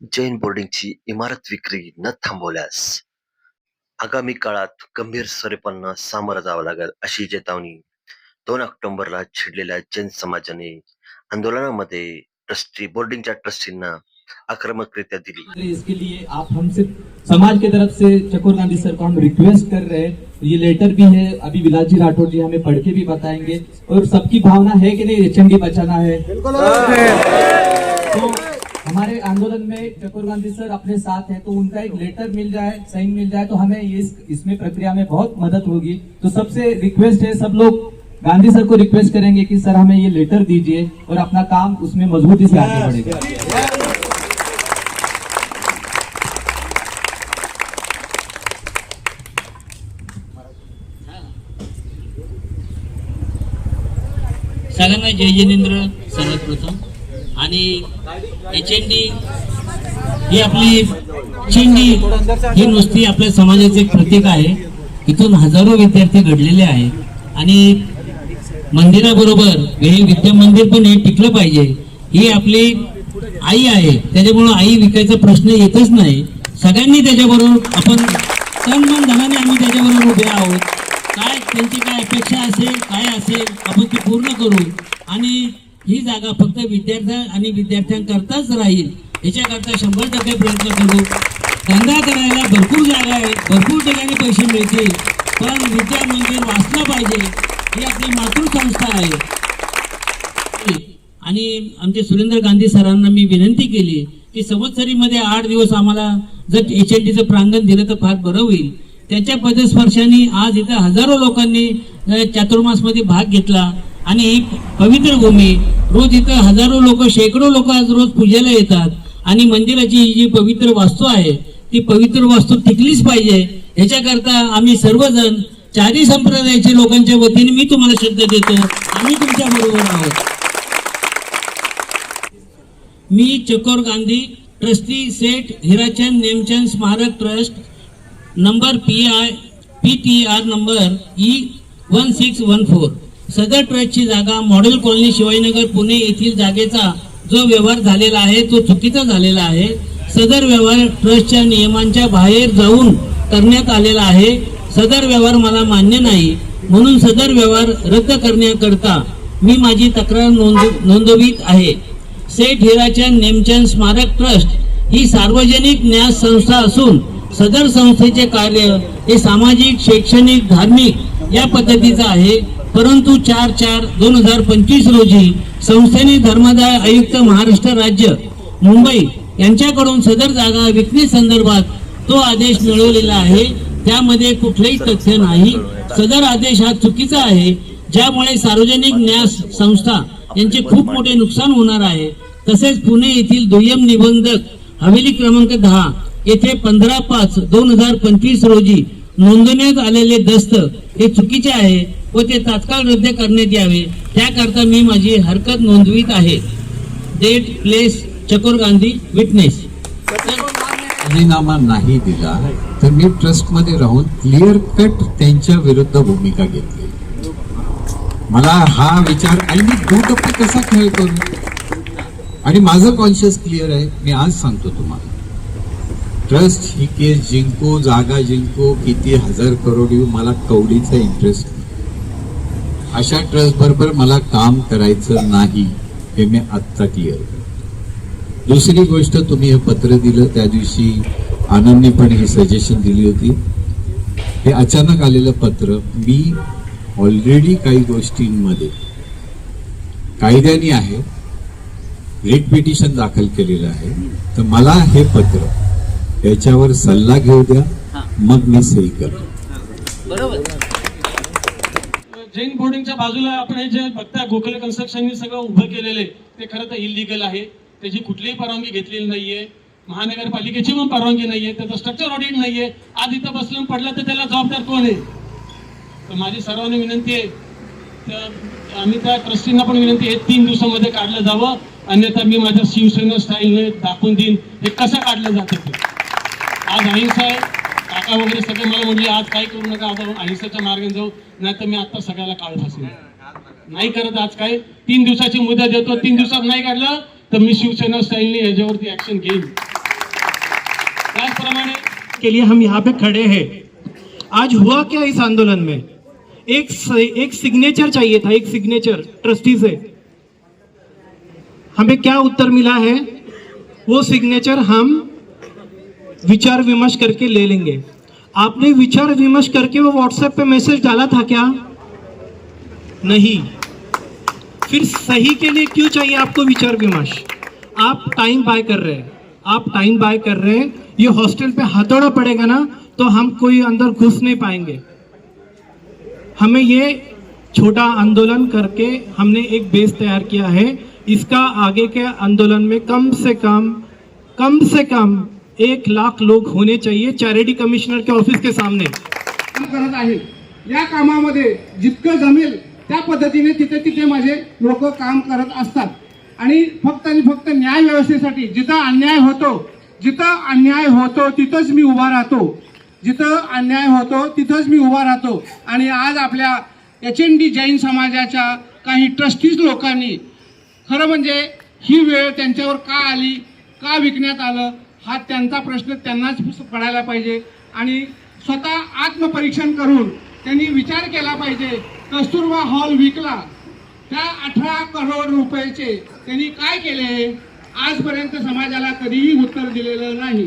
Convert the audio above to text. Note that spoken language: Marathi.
जैन बोर्डिंगची इमारत विक्री न थांबवल्यास आगामी काळात गंभीर स्वरूपांना सामोरं जावं लागेल अशी चेतावणी दोन ऑक्टोबरला छिडलेल्या जैन समाजाने आंदोलनामध्ये ट्रस्टी बोर्डिंगच्या ट्रस्टींना आक्रमकरित्या दिली. इसके लिए आप हमसे समाज की तरफ से चकोर गांधी सर को हम रिक्वेस्ट कर रहे हैं। ये लेटर भी है अभी विलास जी राठौर जी हमें पढ़ के भी बताएंगे। और सबकी भावना है कि नहीं एचएमडी बचाना है। तो हमारे आंदोलन में चकोर गांधी सर अपने साथ हैं तो उनका एक लेटर मिल जाए साइन मिल जाए तो हमें इस, इसमें प्रक्रिया में बहुत मदद होगी। तो सबसे रिक्वेस्ट है सब लोग गांधी सर को रिक्वेस्ट करेंगे कि सर हमें ये लेटर दीजिए और अपना काम उसमें मजबूती से आगे बढ़ेगा। सगळ्यांना जय जिनेंद्र सर्वात प्रथम आणि एच एन डी ही आपली चिंडी ही नुसती आपल्या समाजाचे एक प्रतीक आहे. इथून हजारो विद्यार्थी घडलेले आहे आणि मंदिराबरोबर हे विद्या मंदिर पण हे टिकलं पाहिजे. ही आपली आई आहे. त्याच्यामुळं आई विकायचा प्रश्न येतच नाही. सगळ्यांनी त्याच्याबरोबर आपण तन मन धनाने आम्ही त्याच्याबरोबर उभे आहोत. काय त्यांची काय अपेक्षा असेल काय असेल आपण ते पूर्ण करू. आणि ही जागा फक्त विद्यार्थ्या आणि विद्यार्थ्यांकरताच राहील. याच्याकरता शंभर टक्के प्रयत्न करू. धंदा करायला भरपूर जागा आहेत भरपूर ठिकाणी पैसे मिळतील. पण विद्या मंदिर वाचलं पाहिजे. ही आपली मातृसंस्था आहे. आणि आमचे सुरेंद्र गांधी सरांना मी विनंती केली की संवत्सरीमध्ये आठ दिवस आम्हाला जर एच एन डीचं प्रांगण दिलं तर फार बरं होईल. त्यांच्या पदस्पर्शाने आज इथं हजारो लोकांनी चातुर्मासमध्ये भाग घेतला. आणि ही पवित्र भूमी. रोज इथं हजारो लोक शेकडो लोक आज रोज पूजेला येतात. आणि मंदिराची ही जी पवित्र वास्तू आहे ती पवित्र वास्तू टिकलीच पाहिजे. ह्याच्याकरता आम्ही सर्वजण चारी संप्रदायाच्या लोकांच्या वतीने मी तुम्हाला शब्द देतो. आम्ही तुमच्या बरोबर आहोत. मी Chakor Gandhi trustee Seth Hirachand Nemchand Smarak trust number P I P T R number E one six one four सदर ट्रस्टची जागा मॉडेल कॉलनी शिवाजीनगर पुणे येथील जागेचा जो व्यवहार झालेला आहे तो चुकीचा झालेला आहे. सदर व्यवहार ट्रस्टच्या नियमांच्या बाहेर जाऊन करण्यात आलेला आहे. सदर व्यवहार मला मान्य नाही. म्हणून सदर व्यवहार रद्द करण्याकरता मी माझी तक्रार नोंद नोंदवित आहे. सेठ हिराचंद नेमचंद स्मारक ट्रस्ट ही सार्वजनिक न्यास संस्था असून सदर संस्थेचे कार्य हे सामाजिक शैक्षणिक धार्मिक या पद्धतीचा आहे. परंतु चार चार दोन हजार पंचवीस रोजी संस्थेने धर्मदाय आयुक्त महाराष्ट्र राज्य मुंबई यांच्याकडून सदर जागा विकणे संदर्भात तो आदेश मिळवलेला आहे. त्यामध्ये कुठलेही तथ्य नाही. सदर आदेश हा चुकीचा आहे. ज्यामुळे सार्वजनिक न्यास संस्था यांचे खूप मोठे नुकसान होणार आहे. तसेच पुणे येथील दुय्यम निबंधक हवेली क्रमांक दहा येथे पंधरा पाच दोन हजार पंचवीस रोजी नोंदवण्यात आलेले दस्त हे चुकीचे आहे व ते तात्काळ रद्द करण्यात यावे. त्याकरता मी माझी हरकत नोंदवित आहे. डेट प्लेस चकोर गांधी विटनेस राजीनामा नाही दिला तर मी ट्रस्टमध्ये राहून क्लिअर कट त्यांच्या विरुद्ध भूमिका घेतली. मला हा विचार आणि मी दुटप्पे कसा खेळतो? करू आणि माझं कॉन्शियस क्लिअर आहे. मी आज सांगतो तुम्हाला. ट्रस्ट ही केस जिंको जागा जिंको किती हजार करोड येऊ मला कवडीचा इंटरेस्ट अशा ट्रस्ट बरोबर मला काम करायचं नाही हे मी आत्ता क्लिअर दुसरी गोष्ट तुम्ही हे पत्र दिलं त्या दिवशी आनंदने पण ही सजेशन दिली होती. हे अचानक आलेलं पत्र मी ऑलरेडी काही गोष्टींमध्ये कायद्याने आहे रिट पिटिशन दाखल केलेलं आहे. तर मला हे पत्र याच्यावर सल्ला घेऊ द्या. मग मी सही करतो. जैन बोर्डिंगच्या बाजूला आपण हे जे बघता गोखले कन्स्ट्रक्शननी सगळं उभं केलेलं आहे ते खरं तर इलिगल आहे. त्याची कुठलीही परवानगी घेतलेली नाहीये. महानगरपालिकेची पण परवानगी नाहीये. त्याचं स्ट्रक्चर ऑडिट नाहीये. आज इथं बसलं पडलं तर त्याला जबाबदार कोण आहे? तर माझी सर्वांना विनंती आहे तर आम्ही त्या ट्रस्टींना पण विनंती आहे तीन दिवसामध्ये काढलं जावं. अन्यथा मी माझ्या शिवसेना स्टाईलने दाखवून देईन. हे कसं काढलं जातं ते? आज अहिंसा आहे काका वगैरे सगळे मला म्हणले आज काय करू नका आता अहिंसाच्या मार्गाने जाऊ नाही तर मी आता सगळ्याला काळ फासेन नाही करत आज काय? तीन दिवसाची मुदत देतो तीन दिवसात नाही काढलं तर मी शिवसेना स्टाईलने याच्यावरती ऍक्शन घेईन. त्याचप्रमाणे के लिए हम यहाँ पे खड़े हैं. आज हुआ क्या इस आंदोलन में? एक एक सिग्नेचर चाहिए था एक सिग्नेचर ट्रस्टी से हमें क्या उत्तर मिला है? वो सिग्नेचर हम विचार विमर्श करके ले लेंगे। आपने विचार विमर्श करके वो व्हाट्सएप पे मैसेज डाला था क्या? नहीं। फिर सही के लिए क्यों चाहिए आपको विचार विमर्श? आप टाइम बाय कर रहे हैं। आप टाइम बाय कर रहे हैं। ये हॉस्टल पे हथौड़ा पड़ेगा ना तो हम कोई अंदर घुस नहीं पाएँगे। हमें ये छोटा आंदोलन करके हमने एक बेस तैयार किया है। इसका आगे के आंदोलन में कम से कम कम से कम एक लाख लोग होने चाहिए चॅरिटी कमिशनर के ऑफिस के सामने। काम करत आहे या कामामध्ये जितकं जमेल त्या पद्धतीने तिथे तिथे माझे लोक काम करत असतात. आणि फक्त आणि फक्त न्याय व्यवस्थेसाठी जिथं अन्याय होतो जिथं अन्याय होतो तिथंच मी उभा राहतो. जिथं अन्याय होतो तिथंच मी उभा राहतो. आणि आज आपल्या एच एन डी जैन समाजाच्या काही ट्रस्टीज लोकांनी खरं म्हणजे ही वेळ त्यांच्यावर का आली का विकण्यात आलं हा त्यांचा प्रश्न त्यांनाच पडायला पाहिजे. आणि स्वतः आत्मपरीक्षण करून त्यांनी विचार केला पाहिजे कस्तुरबा हॉल विकला. त्या अठरा करोड रुपयाचे त्यांनी काय केले? आजपर्यंत समाजाला कधीही उत्तर दिलेलं नाही.